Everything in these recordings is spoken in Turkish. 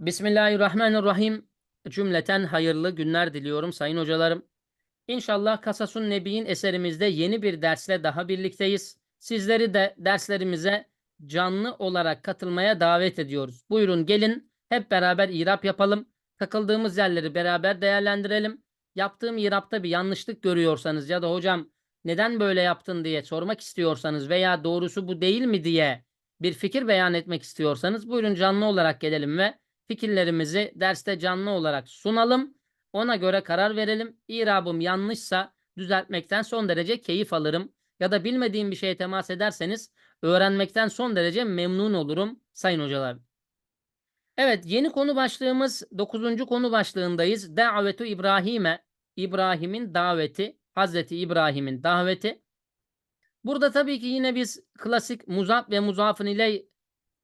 Bismillahirrahmanirrahim. Cümleten hayırlı günler diliyorum sayın hocalarım. İnşallah Kasasun Nebi'in eserimizde yeni bir dersle daha birlikteyiz. Sizleri de derslerimize canlı olarak katılmaya davet ediyoruz. Buyurun gelin hep beraber irap yapalım. Takıldığımız yerleri beraber değerlendirelim. Yaptığım irapta bir yanlışlık görüyorsanız ya da hocam neden böyle yaptın diye sormak istiyorsanız veya doğrusu bu değil mi diye bir fikir beyan etmek istiyorsanız buyurun canlı olarak gelelim ve fikirlerimizi derste canlı olarak sunalım. Ona göre karar verelim. İrabım yanlışsa düzeltmekten son derece keyif alırım. Ya da bilmediğim bir şeye temas ederseniz öğrenmekten son derece memnun olurum sayın hocalar. Evet yeni konu başlığımız 9. konu başlığındayız. Davetu İbrahim'e İbrahim'in daveti, Hazreti İbrahim'in daveti. Burada tabii ki yine biz klasik muzaf ve muzafın ile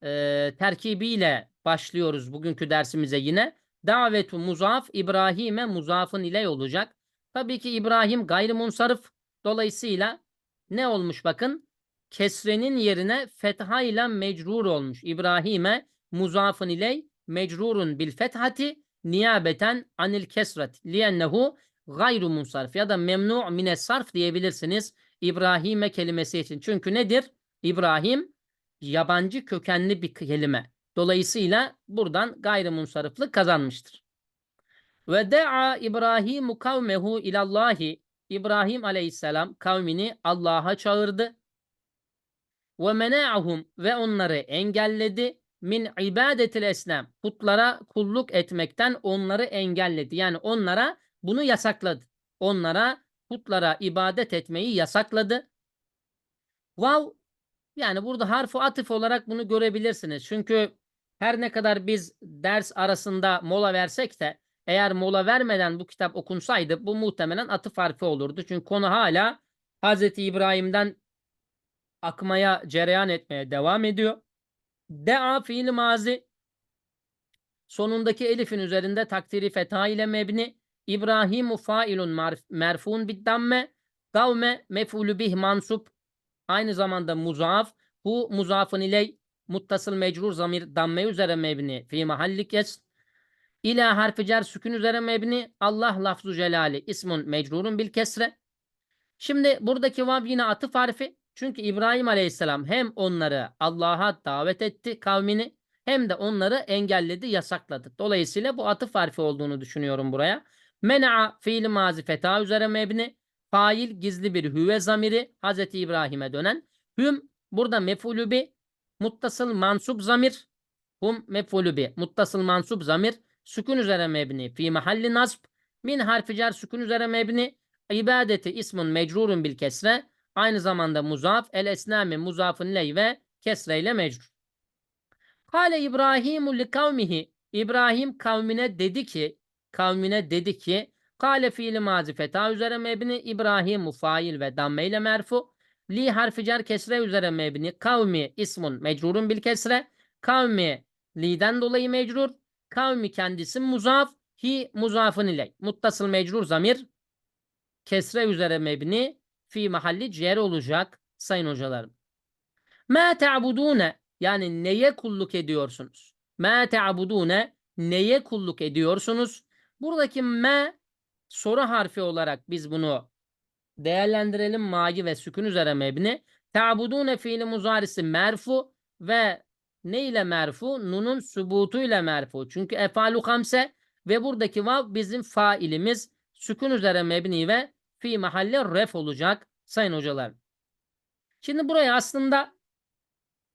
e, terkibiyle başlıyoruz bugünkü dersimize yine. Davetu muzaf İbrahim'e muzafın ile olacak. Tabii ki İbrahim gayrimunsarif dolayısıyla ne olmuş bakın? Kesrenin yerine fetha ile mecrur olmuş. İbrahim'e muzafın ile mecrurun bil fethati niyabeten anil kesret liyennehu gayru ya da memnu mine sarf diyebilirsiniz İbrahim'e kelimesi için. Çünkü nedir? İbrahim yabancı kökenli bir kelime. Dolayısıyla buradan gayrimunsarıflık kazanmıştır. Ve da'a İbrahim kavmehu ilallahi İbrahim aleyhisselam kavmini Allah'a çağırdı. Ve mena'ahum ve onları engelledi min ibadetil esnam putlara kulluk etmekten onları engelledi. Yani onlara bunu yasakladı. Onlara putlara ibadet etmeyi yasakladı. Vav yani burada harfu atıf olarak bunu görebilirsiniz. Çünkü her ne kadar biz ders arasında mola versek de eğer mola vermeden bu kitap okunsaydı bu muhtemelen atıf harfi olurdu. Çünkü konu hala Hz. İbrahim'den akmaya, cereyan etmeye devam ediyor. Dea fiil mazi sonundaki elifin üzerinde takdiri fetha ile mebni İbrahimu failun merfun biddamme kavme mef'ulü bih mansup aynı zamanda muzaf bu muzafın ile muttasıl mecrur zamir damme üzere mebni fi mahalli kes ila harfi cer sükün üzere mebni Allah lafzu celali ismun mecrurun bil kesre şimdi buradaki vav yine atıf harfi çünkü İbrahim Aleyhisselam hem onları Allah'a davet etti kavmini hem de onları engelledi, yasakladı. Dolayısıyla bu atıf harfi olduğunu düşünüyorum buraya. Mena'a fiil mazi feta üzere mebni. Fail gizli bir hüve zamiri Hazreti İbrahim'e dönen. Hüm burada mefulü bi muttasıl mansup zamir. Hum mefulü bi muttasıl mansup zamir. Sükun üzere mebni. Fi mahalli nasb. Min harfi cer sükun üzere mebni. İbadeti ismun mecrurun bil kesre. Aynı zamanda muzaf. El esnami muzafın ley ve kesre ile mecrur. Kale İbrahimu li kavmihi. İbrahim kavmine dedi ki kavmine dedi ki Kale fiili mazi feta üzere mebni İbrahim fail ve damme ile merfu li harfi cer kesre üzere mebni. Kavmi ismun mecrurun bil kesre. Kavmi li'den dolayı mecrur. Kavmi kendisi muzaf. Hi muzafın ile. Muttasıl mecrur zamir. Kesre üzere mebni fi mahalli ciğer olacak sayın hocalarım. Ma ta'budune yani neye kulluk ediyorsunuz? Ma ta'budune neye kulluk ediyorsunuz? Buradaki me soru harfi olarak biz bunu değerlendirelim. Magi ve sükun üzere mebni. Ta'budune fiili muzarisi merfu ve ne ile merfu? Nunun subutu ile merfu. Çünkü efalu hamse ve buradaki vav bizim failimiz. Sükun üzere mebni ve fi mahalle ref olacak sayın hocalar. Şimdi buraya aslında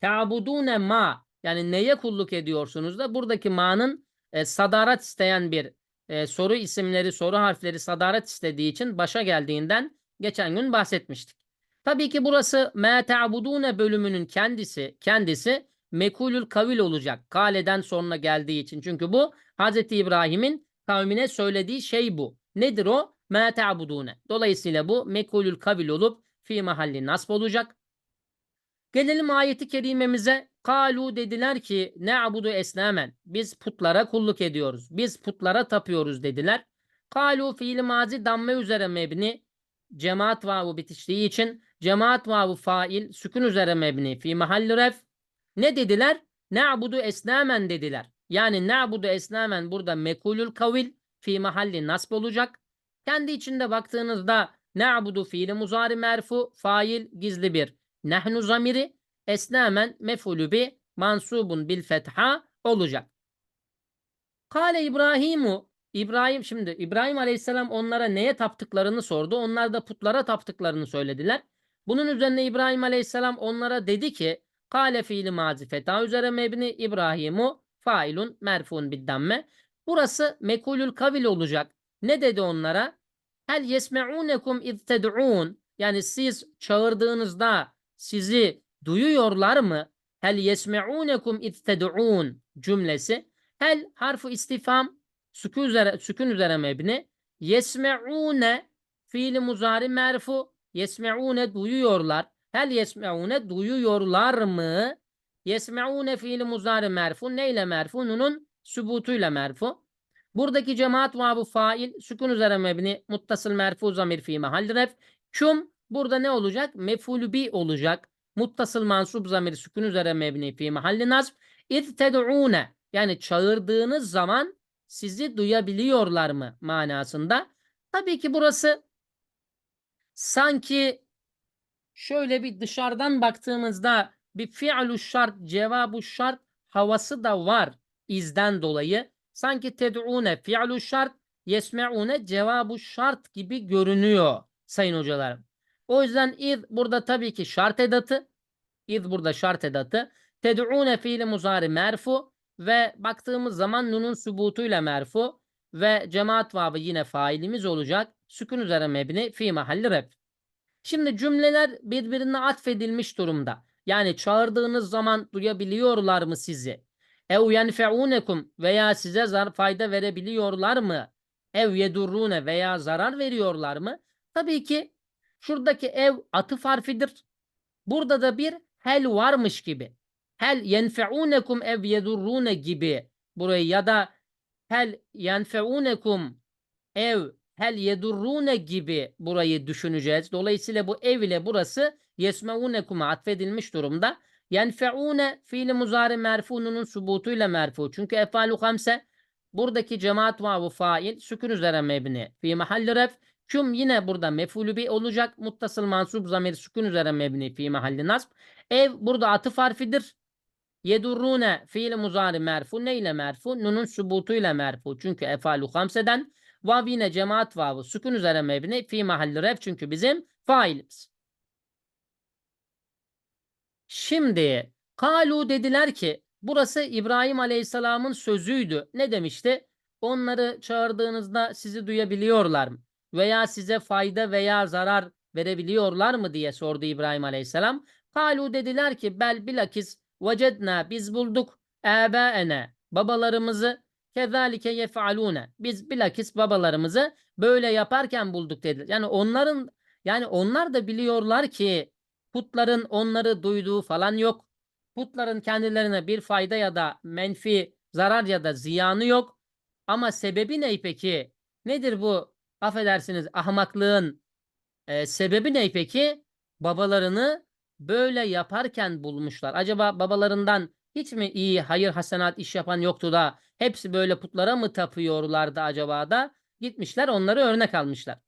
ta'budune ma yani neye kulluk ediyorsunuz da buradaki ma'nın e, sadarat isteyen bir e, soru isimleri, soru harfleri sadaret istediği için başa geldiğinden geçen gün bahsetmiştik. Tabii ki burası me ta'budune bölümünün kendisi kendisi mekulül kavil olacak. Kale'den sonra geldiği için. Çünkü bu Hz. İbrahim'in kavmine söylediği şey bu. Nedir o? Me ta'budune. Dolayısıyla bu mekulül kavil olup fi mahalli nasb olacak. Gelelim ayeti kerimemize. Kalu dediler ki ne abudu esnamen. Biz putlara kulluk ediyoruz. Biz putlara tapıyoruz dediler. Kalu fiil mazi damme üzere mebni. Cemaat vavu bitiştiği için cemaat vavu fail sükun üzere mebni fi mahalli ref. Ne dediler? Ne abudu esnamen dediler. Yani na'budu esnamen burada mekulül kavil fi mahalli nasb olacak. Kendi içinde baktığınızda na'budu fiili muzari merfu fail gizli bir nahnu zamiri esnamen mefulü bi mansubun bil fetha olacak. Kale İbrahimu İbrahim şimdi İbrahim Aleyhisselam onlara neye taptıklarını sordu. Onlar da putlara taptıklarını söylediler. Bunun üzerine İbrahim Aleyhisselam onlara dedi ki Kale fiili mazi feta üzere mebni İbrahimu failun merfun biddamme. Burası mekulül kavil olacak. Ne dedi onlara? Hel yesme'unekum iz. Yani siz çağırdığınızda sizi duyuyorlar mı? Hel yesme'unekum iz cümlesi. Hel harfu istifam sükun üzere, sükun üzere mebni. Yesme'une fiili muzari merfu. Yesme'une duyuyorlar. Hel yesme'une duyuyorlar mı? Yesme'une fiili muzari merfu. Neyle merfu? Nunun sübutuyla merfu. Buradaki cemaat vabu fail sükun üzere mebni muttasıl merfu zamir fi mahalli ref. Küm burada ne olacak? Mefulü bi olacak. Muttasıl mansub zamir sükun üzere mebni fi mahalli nasb. İz ted'une yani çağırdığınız zaman sizi duyabiliyorlar mı manasında. Tabii ki burası sanki şöyle bir dışarıdan baktığımızda bir fi'lu şart, cevabu şart havası da var izden dolayı. Sanki ted'une fi'lu şart, yesme'une cevabu şart gibi görünüyor sayın hocalarım. O yüzden iz burada tabii ki şart edatı. İz burada şart edatı. Ted'une fiili muzari merfu ve baktığımız zaman nunun sübutuyla merfu ve cemaat vabı yine failimiz olacak. Sükun üzere mebni fi mahalli ref. Şimdi cümleler birbirine atfedilmiş durumda. Yani çağırdığınız zaman duyabiliyorlar mı sizi? Ev yenfeunekum veya size zar fayda verebiliyorlar mı? Ev yedurrune veya zarar veriyorlar mı? Tabii ki şuradaki ev atıf harfidir. Burada da bir hel varmış gibi. Hel yenfeunekum ev yedurrune gibi burayı ya da hel yenfeunekum ev hel yedurrune gibi burayı düşüneceğiz. Dolayısıyla bu ev ile burası yesmeunekum'a atfedilmiş durumda. Yenfeune fiili muzari merfununun subutuyla merfu. Çünkü efalu hamse buradaki cemaat vavu fail sükun üzere mebni. Fi mahalli ref küm yine burada mefulü bi olacak. Muttasıl mansub zamir sükun üzere mebni fi mahalli nasb. Ev burada atıf harfidir. Yedurrune fiil muzari merfu ne ile merfu? Nunun subutuyla merfu. Çünkü efalu hamseden vav yine cemaat vavu sükun üzere mebni fi mahalli ref çünkü bizim failimiz. Şimdi kalu dediler ki burası İbrahim Aleyhisselam'ın sözüydü. Ne demişti? Onları çağırdığınızda sizi duyabiliyorlar mı? Veya size fayda veya zarar verebiliyorlar mı diye sordu İbrahim Aleyhisselam. Kalu dediler ki bel bilakis vecedna biz bulduk ebaene babalarımızı kezalike yefalune biz bilakis babalarımızı böyle yaparken bulduk dediler. Yani onların yani onlar da biliyorlar ki putların onları duyduğu falan yok. Putların kendilerine bir fayda ya da menfi zarar ya da ziyanı yok. Ama sebebi ne peki? Nedir bu affedersiniz ahmaklığın e, sebebi ne peki? Babalarını böyle yaparken bulmuşlar. Acaba babalarından hiç mi iyi hayır hasenat iş yapan yoktu da hepsi böyle putlara mı tapıyorlardı acaba da gitmişler onları örnek almışlar.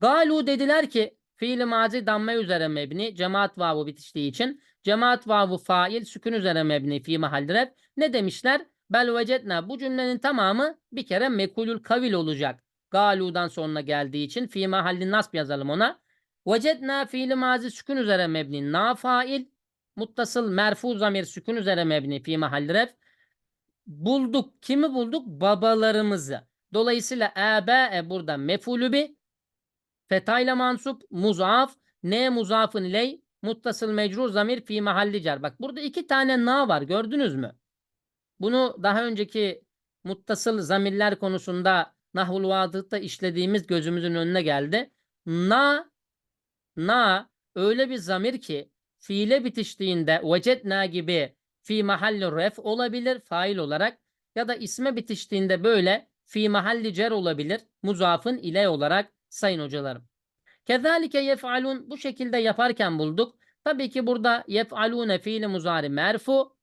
Galu dediler ki fiil mazi damme üzere mebni cemaat vavu bitiştiği için cemaat vavu fail sükun üzere mebni fi mahalli ne demişler? Bel vecedna bu cümlenin tamamı bir kere mekulül kavil olacak. Galu'dan sonra geldiği için fi mahalli nasb yazalım ona. Vecedna fiili mazi sükun üzere mebni na fail muttasıl merfu zamir sükun üzere mebni fi mahalli ref bulduk. Kimi bulduk? Babalarımızı. Dolayısıyla ebe burada mefulü bi fetayla mansup muzaf ne muzafın iley muttasıl mecrur zamir fi mahalli cer. Bak burada iki tane na var gördünüz mü? Bunu daha önceki muttasıl zamirler konusunda nahvul vadıhta işlediğimiz gözümüzün önüne geldi. Na na öyle bir zamir ki fiile bitiştiğinde vecedna gibi fi mahalli ref olabilir fail olarak ya da isme bitiştiğinde böyle fi mahalli cer olabilir muzafın ile olarak sayın hocalarım. Kezalike yef'alun bu şekilde yaparken bulduk. Tabii ki burada yef'alune fiili muzari merfu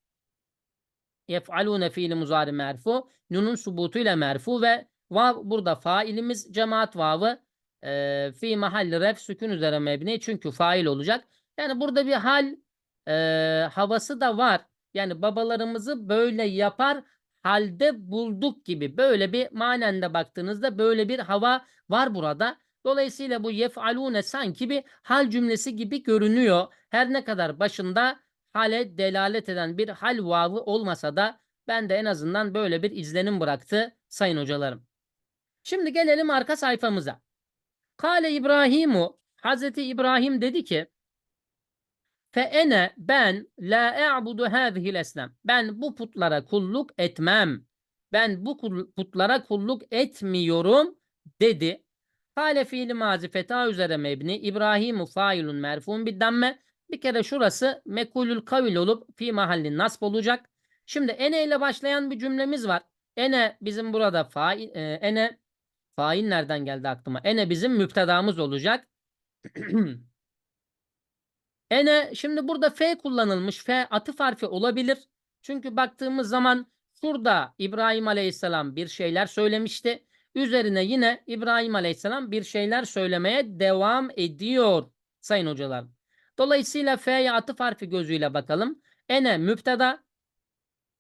yef'alune fiili muzari merfu. Nunun subutuyla merfu ve vav burada failimiz cemaat vavı e, fi mahalli ref sükun üzere mebni çünkü fail olacak. Yani burada bir hal e, havası da var. Yani babalarımızı böyle yapar halde bulduk gibi böyle bir manende baktığınızda böyle bir hava var burada. Dolayısıyla bu yef'alune sanki bir hal cümlesi gibi görünüyor. Her ne kadar başında hale delalet eden bir hal vavı olmasa da ben de en azından böyle bir izlenim bıraktı sayın hocalarım. Şimdi gelelim arka sayfamıza. Kale İbrahimu Hazreti İbrahim dedi ki Fe ene ben la e'budu hâzihil esnem. Ben bu putlara kulluk etmem. Ben bu putlara kulluk etmiyorum dedi. Kale fiili mazi feta üzere mebni. İbrahimu failun merfun bir damme. Bir kere şurası mekulül kavil olup fi mahallin nasb olacak. Şimdi ene ile başlayan bir cümlemiz var. Ene bizim burada fail, e, ene fail nereden geldi aklıma? Ene bizim müptedamız olacak. Ene şimdi burada F kullanılmış. F atıf harfi olabilir. Çünkü baktığımız zaman şurada İbrahim Aleyhisselam bir şeyler söylemişti. Üzerine yine İbrahim Aleyhisselam bir şeyler söylemeye devam ediyor sayın hocalar. Dolayısıyla F'ye atıf harfi gözüyle bakalım. Ene müpteda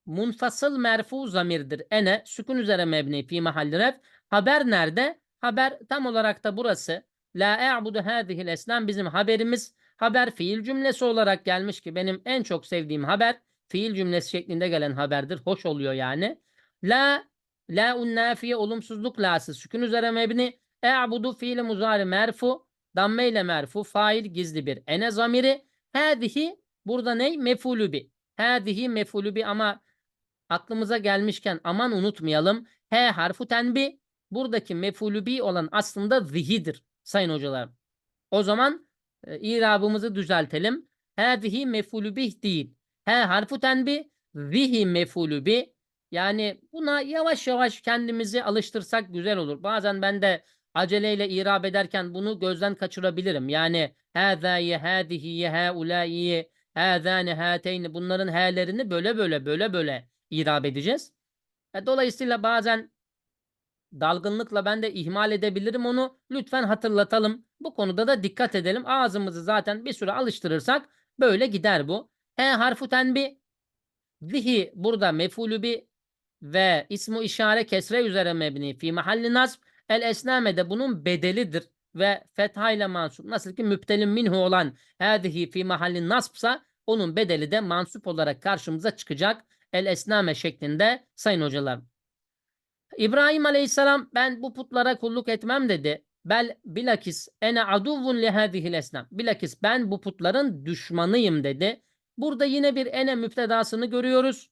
munfasıl merfu zamirdir. Ene sükun üzere mebni fi mahalli ref. Haber nerede? Haber tam olarak da burası. La e'budu hâzihil esnam bizim haberimiz. Haber fiil cümlesi olarak gelmiş ki benim en çok sevdiğim haber fiil cümlesi şeklinde gelen haberdir. Hoş oluyor yani. La la unnafiye olumsuzluk lası sükun üzere mebni. E'budu fiil muzari merfu. Damme ile merfu fail gizli bir ene zamiri. Hâzihi burada ne? Mefulü bi. Hâzihi mefulü ama aklımıza gelmişken aman unutmayalım. H harfu tenbi. Buradaki mefulü bi olan aslında zihidir sayın hocalar. O zaman e, irabımızı düzeltelim. Hâzihi mefulü bih değil. He harfu tenbi, zihi mefulü bi. Yani buna yavaş yavaş kendimizi alıştırsak güzel olur. Bazen ben de aceleyle irab ederken bunu gözden kaçırabilirim. Yani hâzâye, hâzihiye, hâulâiye, hâzâne, hâteyni bunların h'lerini böyle böyle böyle böyle irab edeceğiz. E, Dolayısıyla bazen dalgınlıkla ben de ihmal edebilirim onu. Lütfen hatırlatalım. Bu konuda da dikkat edelim. Ağzımızı zaten bir süre alıştırırsak böyle gider bu. He harfu tenbi zihi burada mefulü bi ve ismu işare kesre üzere mebni fi mahalli nasb el esname de bunun bedelidir ve fetha ile mansup nasıl ki müptelin minhu olan hâzihi fi mahalli nasbsa onun bedeli de mansup olarak karşımıza çıkacak el esname şeklinde sayın hocalar. İbrahim Aleyhisselam ben bu putlara kulluk etmem dedi. Bel bilakis ene aduvun li hadihil esnam. Bilakis ben bu putların düşmanıyım dedi. Burada yine bir ene müptedasını görüyoruz.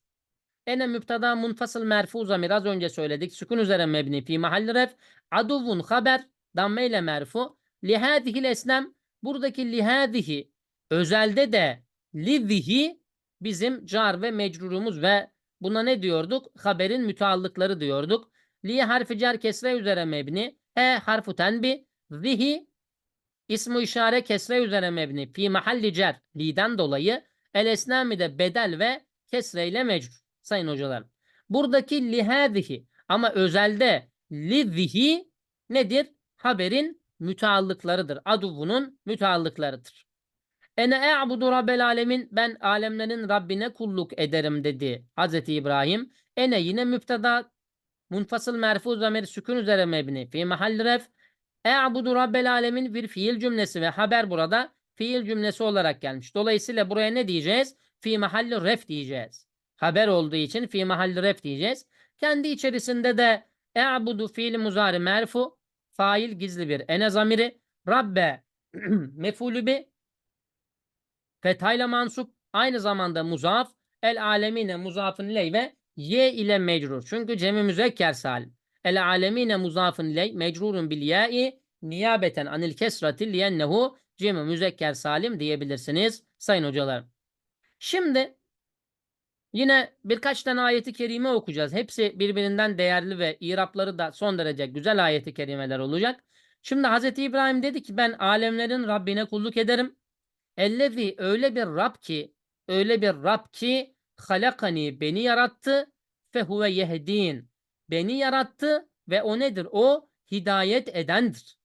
Ene müpteda munfasıl merfu zamir az önce söyledik. Sükun üzere mebni fi mahalli ref. Aduvun haber damme ile merfu. Li hadihil esnam. Buradaki li hadihi özelde de lizihi bizim car ve mecrurumuz ve buna ne diyorduk? Haberin müteallıkları diyorduk. Li harfi cer kesre üzere mebni. E harfu tenbi. Zihi ismu işare kesre üzere mebni. Fi mahalli cer. Li'den dolayı. El esnami de bedel ve kesre ile mecrur. Sayın hocalar. Buradaki lihadihi ama özelde lizihi nedir? Haberin müteallıklarıdır. Aduvunun müteallıklarıdır. Ene e'budu rabbel alemin ben alemlerin Rabbine kulluk ederim dedi Hazreti İbrahim. Ene yine müpteda munfasıl merfu zamir sükun üzere mebni fi mahalli ref e'budu rabbel alemin bir fiil cümlesi ve haber burada fiil cümlesi olarak gelmiş. Dolayısıyla buraya ne diyeceğiz? Fi mahalli ref diyeceğiz. Haber olduğu için fi mahalli ref diyeceğiz. Kendi içerisinde de e'budu fiil muzari merfu fail gizli bir ene zamiri rabbe mefulü bi fethayla mansup aynı zamanda muzaf el alemine muzafın iley ve ye ile mecrur. Çünkü cemi müzekker salim. El alemine muzafın iley mecrurun bil ya'i niyabeten anil kesrati liyennehu cemi müzekker salim diyebilirsiniz sayın hocalarım. Şimdi yine birkaç tane ayeti kerime okuyacağız. Hepsi birbirinden değerli ve irapları da son derece güzel ayeti kerimeler olacak. Şimdi Hazreti İbrahim dedi ki ben alemlerin Rabbine kulluk ederim. Ellezi öyle bir Rab ki öyle bir Rab ki halakani beni yarattı fehuve yehdin. Beni yarattı ve o nedir? O hidayet edendir.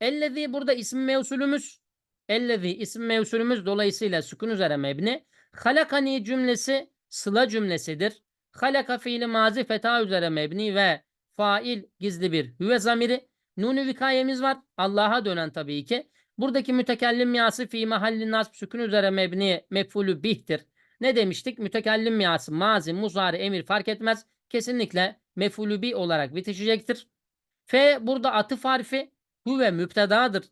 Ellezî burada isim mevsulümüz. Ellezî isim mevsulümüz dolayısıyla sükun üzere mebni. Halakani cümlesi sıla cümlesidir. Halaka fiili mazi feta üzere mebni ve fail gizli bir hüve zamiri. Nunu vikayemiz var. Allah'a dönen tabii ki. Buradaki mütekellim miyası fi mahalli nasb sükun üzere mebni mefulü bihtir. Ne demiştik? Mütekellim miyası mazi, muzari, emir fark etmez. Kesinlikle mefulü bi olarak bitişecektir. F burada atıf harfi huve müptedadır.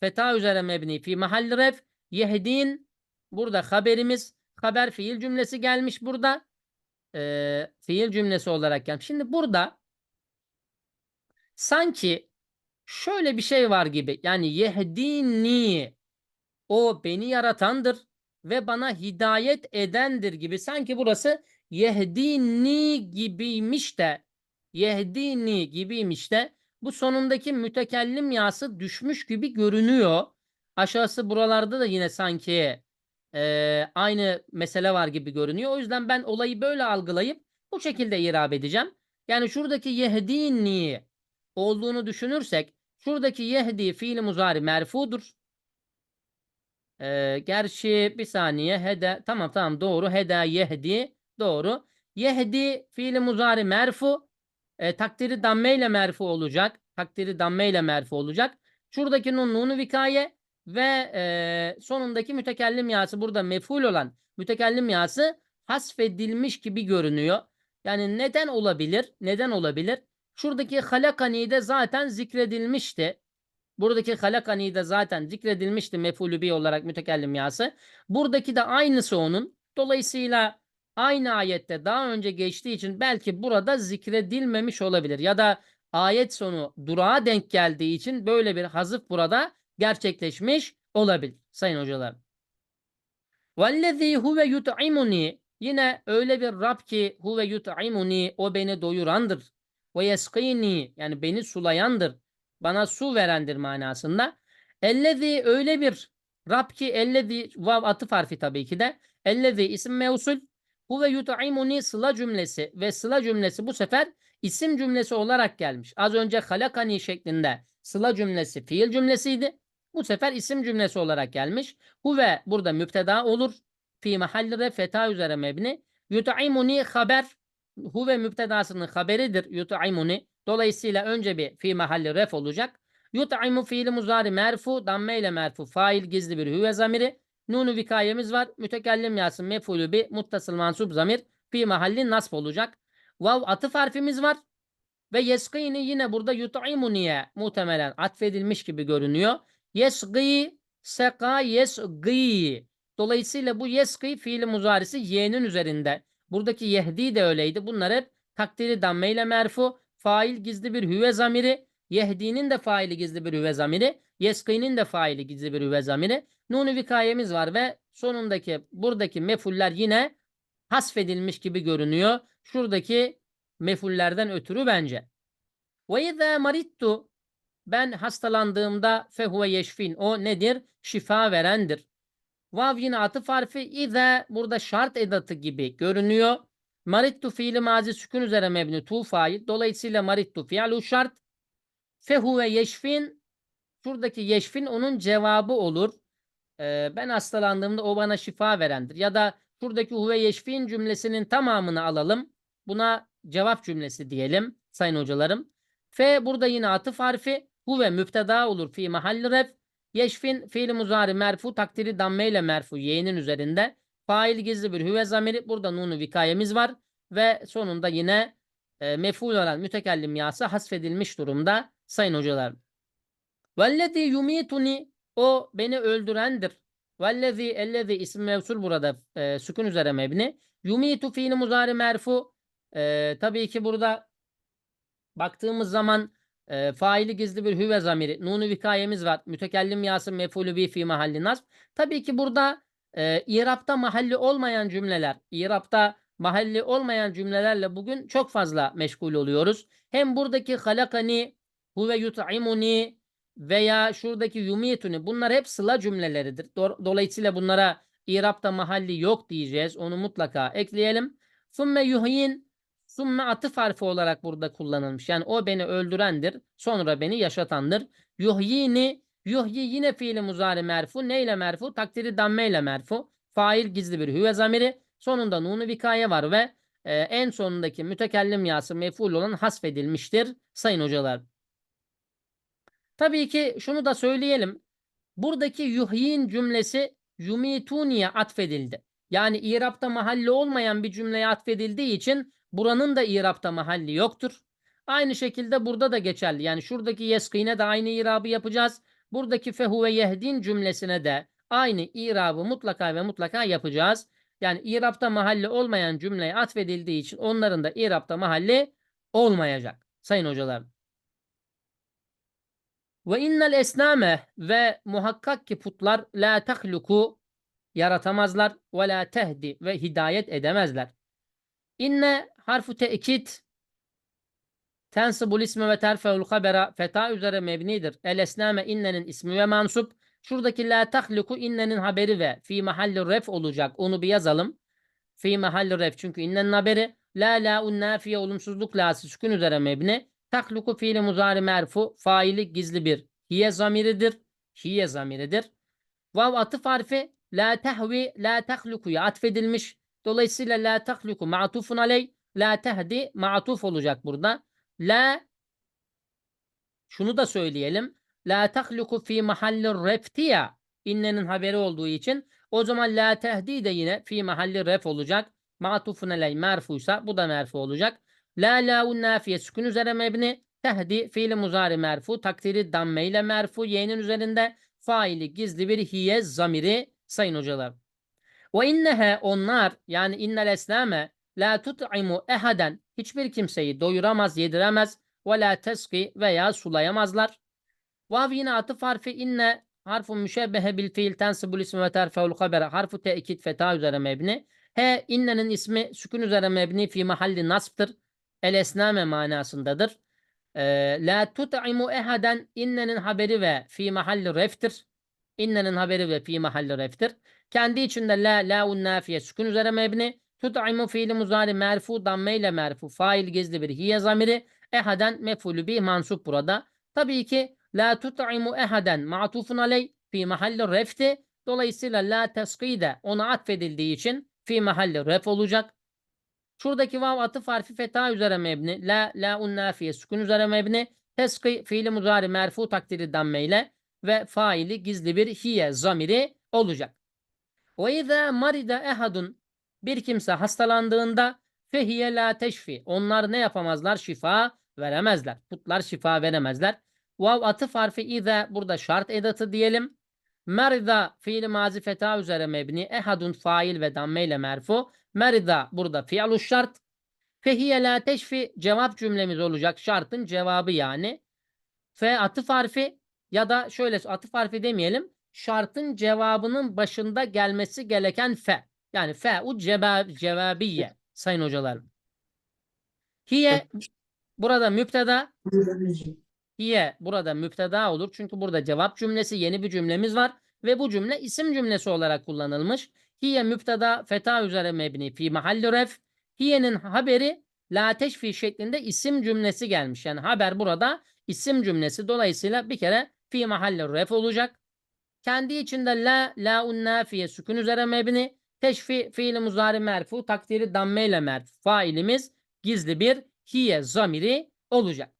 Feta üzere mebni fi mahalli ref yehdin burada haberimiz haber fiil cümlesi gelmiş burada. Ee, fiil cümlesi olarak gelmiş. Şimdi burada sanki şöyle bir şey var gibi. Yani yehdini o beni yaratandır ve bana hidayet edendir gibi. Sanki burası yehdini gibiymiş de yehdini gibiymiş de bu sonundaki mütekellim yası düşmüş gibi görünüyor. Aşağısı buralarda da yine sanki e, aynı mesele var gibi görünüyor. O yüzden ben olayı böyle algılayıp bu şekilde irab edeceğim. Yani şuradaki yehdini olduğunu düşünürsek şuradaki yehdi fiili muzari merfudur. Ee, gerçi bir saniye hede tamam tamam doğru heda yehdi doğru. Yehdi fiili muzari merfu e, takdiri damme ile merfu olacak. Takdiri damme ile merfu olacak. Şuradaki nun nunu vikaye ve e, sonundaki mütekellim yası burada meful olan mütekellim yası hasfedilmiş gibi görünüyor. Yani neden olabilir? Neden olabilir? Şuradaki halakani de zaten zikredilmişti. Buradaki halakani de zaten zikredilmişti mefulü bi olarak mütekellim yası. Buradaki de aynısı onun. Dolayısıyla aynı ayette daha önce geçtiği için belki burada zikredilmemiş olabilir. Ya da ayet sonu durağa denk geldiği için böyle bir hazıf burada gerçekleşmiş olabilir sayın hocalar. Vellezî huve yut'imuni yine öyle bir Rab ki huve yut'imuni o beni doyurandır. Ve yeskini yani beni sulayandır. Bana su verendir manasında. Ellezi öyle bir Rab ki ellezi vav atıf harfi tabii ki de. Ellezi isim mevsul. Huve yut'imuni sıla cümlesi ve sıla cümlesi bu sefer isim cümlesi olarak gelmiş. Az önce halakani şeklinde sıla cümlesi fiil cümlesiydi. Bu sefer isim cümlesi olarak gelmiş. Huve burada müpteda olur. Fi mahalli feta üzere mebni. Yut'imuni haber. Huve müptedasının haberidir. Yut'imuni. Dolayısıyla önce bir fi mahalli ref olacak. Yut'imu fiili muzari merfu. Damme ile merfu. Fail gizli bir hüve zamiri. Nunu vikayemiz var. Mütekellim yasın mefulü bi. Muttasıl mansub zamir. Fi mahalli nasb olacak. Vav atıf harfimiz var. Ve yeskini yine burada yut'imuniye muhtemelen atfedilmiş gibi görünüyor. Yesgi, seka, yesgi. Dolayısıyla bu yesgi fiili muzarisi y'nin üzerinde. Buradaki yehdi de öyleydi. Bunlar hep takdiri damme ile merfu. Fail gizli bir hüve zamiri. Yehdi'nin de faili gizli bir hüve zamiri. Yesgi'nin de faili gizli bir hüve zamiri. Nunu vikayemiz var ve sonundaki buradaki mefuller yine hasfedilmiş gibi görünüyor. Şuradaki mefullerden ötürü bence. Ve izâ marittu ben hastalandığımda fehuve yeşfin. O nedir? Şifa verendir. Vav yine atıf harfi ize burada şart edatı gibi görünüyor. Marittu fiili mazi sükun üzere mebni tu fail. Dolayısıyla marittu fiilu şart. Fehuve yeşfin şuradaki yeşfin onun cevabı olur. Ee, ben hastalandığımda o bana şifa verendir. Ya da şuradaki huve yeşfin cümlesinin tamamını alalım. Buna cevap cümlesi diyelim sayın hocalarım. F burada yine atıf harfi. Huve müpteda olur fi mahalli ref. Yeşfin fiili muzari merfu takdiri damme ile merfu y'nin üzerinde. Fail gizli bir hüve zamiri. Burada nunu vikayemiz var. Ve sonunda yine e, meful olan mütekellim yası hasfedilmiş durumda sayın hocalar. Vellezî yumituni o beni öldürendir. Vellezî ellezî isim mevsul burada e, sükun üzere mebni. Yumitu fiili muzari merfu. E, tabii ki burada baktığımız zaman e, faili gizli bir hüve zamiri. Nunu vikayemiz var. Mütekellim yası mefulü bi fi mahalli nasb. Tabii ki burada e, İrab'da mahalli olmayan cümleler, İrab'da mahalli olmayan cümlelerle bugün çok fazla meşgul oluyoruz. Hem buradaki halakani, huve yut'imuni veya şuradaki yumituni bunlar hep sıla cümleleridir. Do- Dolayısıyla bunlara İrab'da mahalli yok diyeceğiz. Onu mutlaka ekleyelim. Sümme yuhyin Sümme atıf harfi olarak burada kullanılmış. Yani o beni öldürendir. Sonra beni yaşatandır. Yuhyini yuhyi yine fiili muzari merfu. Neyle merfu? Takdiri damme ile merfu. Fail gizli bir hüve zamiri. Sonunda nunu vikaye var ve e, en sonundaki mütekellim yası meful olan hasfedilmiştir sayın hocalar. Tabii ki şunu da söyleyelim. Buradaki yuhyin cümlesi yumituniye atfedildi. Yani İrab'da mahalli olmayan bir cümleye atfedildiği için buranın da İrab'da mahalli yoktur. Aynı şekilde burada da geçerli. Yani şuradaki yeskine de aynı İrab'ı yapacağız. Buradaki fehu ve yehdin cümlesine de aynı İrab'ı mutlaka ve mutlaka yapacağız. Yani İrab'da mahalli olmayan cümleye atfedildiği için onların da İrab'da mahalli olmayacak. Sayın hocalar. Ve innel esname ve muhakkak ki putlar la tahluku yaratamazlar ve la tehdi ve hidayet edemezler. İnne harfu tekit tensibul isme ve terfeul habera feta üzere mebnidir. El esname innenin ismi ve mansup. Şuradaki la tahluku innenin haberi ve fi mahalli ref olacak. Onu bir yazalım. Fi mahalli ref çünkü innenin haberi. La la un nafiye olumsuzluk lası sükun üzere mebni. Tahluku fiili muzari merfu. Faili gizli bir. Hiye zamiridir. Hiye zamiridir. Vav atıf harfi la tehvi la tahlukuya atfedilmiş. Dolayısıyla la tahluku ma'tufun aley. La tehdi ma'tuf olacak burada. La şunu da söyleyelim. La tahluku fi mahalli reftiya. İnnenin haberi olduğu için o zaman la tehdi de yine fi mahalli ref olacak. Ma'tufun aley merfuysa bu da merfu olacak. La la'un nafiye sükun üzere mebni. Tehdi fiili muzari merfu. Takdiri damme ile merfu. Y'nin üzerinde faili gizli bir hiye zamiri sayın hocalar. Ve innehe onlar yani innel eslame la tut'imu ehaden hiçbir kimseyi doyuramaz, yediremez ve la teski veya sulayamazlar. Vav yine atıf harfi inne harfu müşebbehe bil fiil tensibul ismi ve terfeul habere harfu te'kid feta üzere mebni. He innenin ismi sükun üzere mebni fi mahalli nasbtır. El esname manasındadır. Ee, la tut'imu ehaden innenin haberi ve fi mahalli reftir. İnnenin haberi ve fi mahalli reftir. Kendi içinde la, la'un nafiye sükun üzere mebni. Tut'imu fiili muzari merfu damme ile merfu. Fail gizli bir hiye zamiri. Ehaden mefulü bih mansup burada. Tabii ki la tut'imu ehaden ma'tufun aley fi mahalli refti. Dolayısıyla la teskide ona atfedildiği için fi mahalli ref olacak. Şuradaki vav atıf harfi feta üzere mebni. La, la'un nafiye sükun üzere mebni. Teski fiili muzari merfu takdiri damme ile ve faili gizli bir hiye zamiri olacak. Ve izâ marida ehadun bir kimse hastalandığında fehiye la teşfi. Onlar ne yapamazlar? Şifa veremezler. Putlar şifa veremezler. Vav atıf harfi izâ burada şart edatı diyelim. Merida fiili mazi feta üzere mebni. Ehadun fail ve damme ile merfu. Merida burada fi'lu şart. Fehiye la teşfi cevap cümlemiz olacak. Şartın cevabı yani. Fe atıf harfi ya da şöyle atıf harfi demeyelim. Şartın cevabının başında gelmesi gereken fe. Yani fe u cevabiye sayın hocalarım. Hiye burada müpteda hiye burada müpteda olur. Çünkü burada cevap cümlesi yeni bir cümlemiz var ve bu cümle isim cümlesi olarak kullanılmış. Hiye müpteda feta üzere mebni fi mahalli ref. Hiye'nin haberi la teşfi şeklinde isim cümlesi gelmiş. Yani haber burada isim cümlesi. Dolayısıyla bir kere fi mahalli ref olacak. Kendi içinde la, la'un nafiye sükun üzere mebni. Teşfi fiili muzari merfu takdiri damme ile merfu. Failimiz gizli bir hiye zamiri olacak.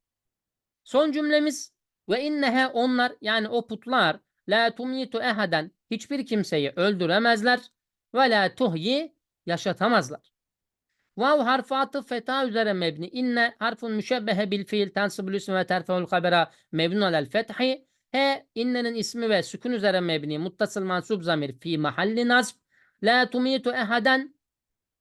Son cümlemiz ve innehe onlar yani o putlar la tumitu ehaden hiçbir kimseyi öldüremezler ve la tuhyi yaşatamazlar. Vav harfu atıf feta üzere mebni. İnne harfun müşebbehe bil fiil tensibul ismi ve terfeul habera mebnun alel fethi. He innenin ismi ve sükun üzere mebni muttasıl mansub zamir fi mahalli nasb. La tumitu ehaden.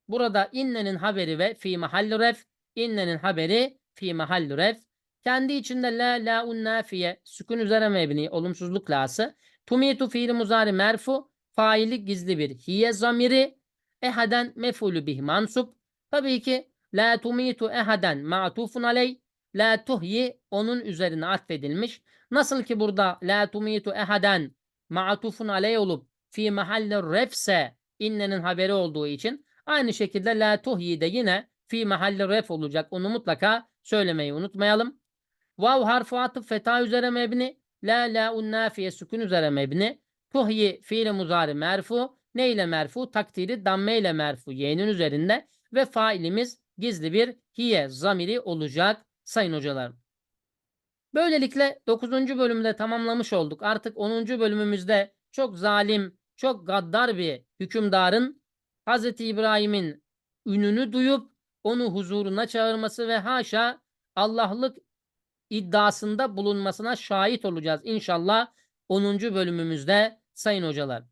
Burada innenin haberi ve fi mahalli ref. İnnenin haberi fi mahalli ref. Kendi içinde la la'un nafiye sükun üzere mebni olumsuzluk lası. Tumitu fiili muzari merfu. Faili gizli bir hiye zamiri. Ehaden mefulü bih mansup. Tabii ki la tumitu ehaden ma'tufun aley. La tuhyi onun üzerine atfedilmiş. Nasıl ki burada la tumitu ehaden ma'tufun aley olup fi mahalle refse innenin haberi olduğu için aynı şekilde la tuhyi de yine fi mahalle ref olacak. Onu mutlaka söylemeyi unutmayalım. Vav harfu atıf feta üzere mebni. La la un nafiye sükun üzere mebni. Tuhyi fiili muzari merfu. Ne ile merfu? Takdiri damme ile merfu. Y'nin üzerinde. Ve failimiz gizli bir hiye zamiri olacak sayın hocalarım. Böylelikle 9. bölümde tamamlamış olduk. Artık 10. bölümümüzde çok zalim, çok gaddar bir hükümdarın Hz. İbrahim'in ününü duyup onu huzuruna çağırması ve haşa Allah'lık iddiasında bulunmasına şahit olacağız. İnşallah 10. bölümümüzde sayın hocalar.